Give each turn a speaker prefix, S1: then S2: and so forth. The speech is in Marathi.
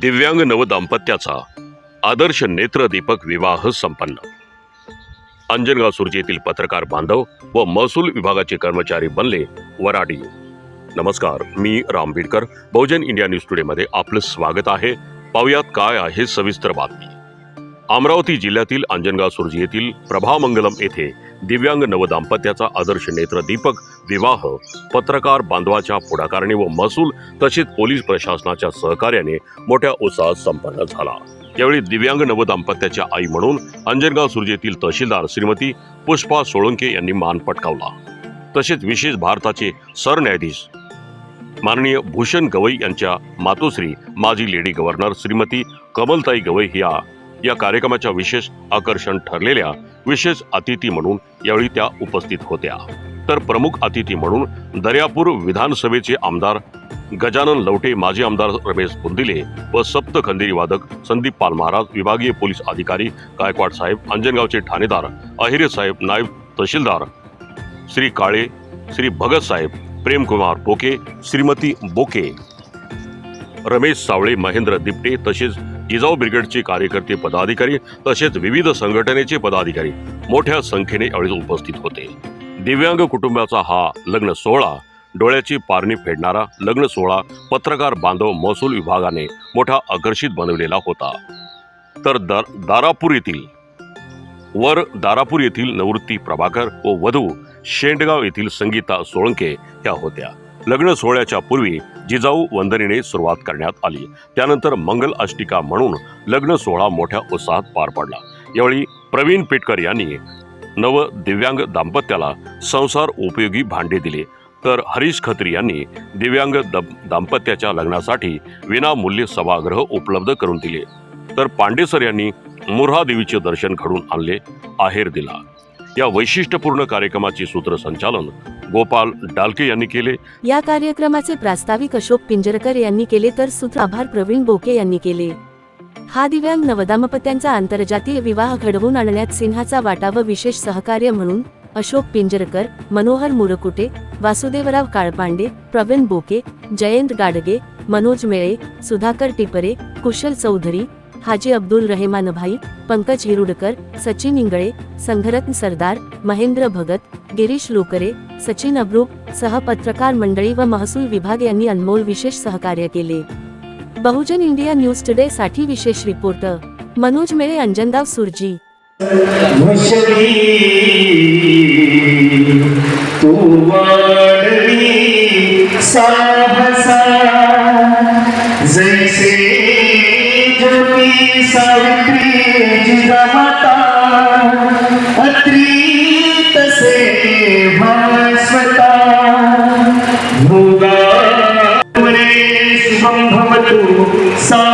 S1: दिव्यांग नवदाम्पत्याचा आदर्श नेत्रदीपक विवाह संपन्न. अंजनगाव सुरजी येथील पत्रकार बांधव व महसूल विभागाचे कर्मचारी बनले वराडी. नमस्कार मी राम बीडकर बहुजन इंडिया न्यूज टुडेमध्ये आपलं स्वागत आहे. पाहुयात काय आहे सविस्तर बातमी. अमरावती जिल्ह्यातील अंजनगाव सुरजी येथील प्रभामंगलम येथे दिव्यांग नवदाम्पत्याचा आदर्श नेत्रदीपक विवाह पत्रकार बांधवाच्या पुढाकाराने व महसूल तसेच पोलीस प्रशासनाच्या सहकार्याने मोठ्या उत्साहात संपन्न झाला. यावेळी दिव्यांग नवदाम्पत्याच्या आई म्हणून अंजनगाव सुरजी येथील तहसीलदार श्रीमती पुष्पा सोळंके यांनी मान पटकावला. तसेच विशेष भारताचे सरन्यायाधीश माननीय भूषण गवई यांच्या मातोश्री माजी लेडी गव्हर्नर श्रीमती कमलताई गवई या या कार्यक्रमाच्या विशेष आकर्षण ठरलेल्या विशेष अतिथी म्हणून यावेळी त्या उपस्थित होत्या. तर प्रमुख अतिथी म्हणून दर्यापूर विधानसभेचे आमदार गजानन लवटे माजी आमदार रमेश बुंदिले व सप्त खंदेरी वादक संदीप पाल महाराज विभागीय पोलीस अधिकारी गायकवाड साहेब अंजनगावचे ठाणेदार अहिरे साहेब नायब तहसीलदार श्री काळे श्री भगत साहेब प्रेमकुमार बोके श्रीमती बोके रमेश सावळे महेंद्र दिपटे तसेच जिजाऊ ब्रिगेडचे कार्यकर्ते पदाधिकारी तसेच विविध संघटनेचे पदाधिकारी मोठ्या संख्येने यावेळी उपस्थित होते. दिव्यांग कुटुंबाचा हा लग्न सोहळा डोळ्याची पारणी फेडणारा लग्न सोहळा पत्रकार बांधव महसूल विभागाने मोठा आकर्षित बनवलेला होता. तर दार दारापूर येथील वर दारापूर येथील नवृत्ती प्रभाकर व वधू शेंडगाव येथील संगीता सोळंके ह्या होत्या. लग्न सोहळ्याच्या पूर्वी जिजाऊ वंदनेने सुरुवात करण्यात आली. त्यानंतर मंगल अष्टिका म्हणून लग्न सोहळा मोठ्या उत्साहात पार पडला. यावेळी प्रवीण पेटकर यांनी नव दिव्यांग दाम्पत्याला संसार उपयोगी भांडे दिले. तर हरीश खत्री यांनी दिव्यांग दं- दाम्पत्याच्या लग्नासाठी विनामूल्य सभागृह उपलब्ध करून दिले. तर पांडेसर यांनी मुर्हा देवीचे दर्शन घडून आणले आहेर दिला. या वैशिष्ट्यपूर्ण कार्यक्रमाचे सूत्रसंचालन गोपाल डालके यांनी केले.
S2: या कार्यक्रमाचे प्रास्ताविक अशोक पिंजरकर यांनी केले तर सूत्र आभार प्रवीण बोके यांनी केले. हा दिव्यांग नवदाम्पत्यांचा आंतरजातीय विवाह घडवून आणण्यात सिन्हाचा वाटा व विशेष सहकार्य म्हणून अशोक पिंजरकर मनोहर मुरकुटे वासुदेवराव काळपांडे प्रवीण बोके जयंत गाडगे मनोज मेळे सुधाकर टिपरे कुशल चौधरी हाजी अब्दुल रहेमान भाई पंकज हिरुडकर सचिन इंगळे संघरत्न सरदार महेंद्र भगत गिरीश लोकरे सचिन अब्रूप सहपत्रकार मंडळी व महसूल विभाग यांनी अनमोल विशेष सहकार्य केले. बहुजन इंडिया न्यूज टुडे साठी विशेष रिपोर्ट. मनोज मेळे अंजनदाव सुरजी.
S3: पार्वती सावित्री जिजामाता अत्री तसे भास्वता भोगा शुभम भवतु सा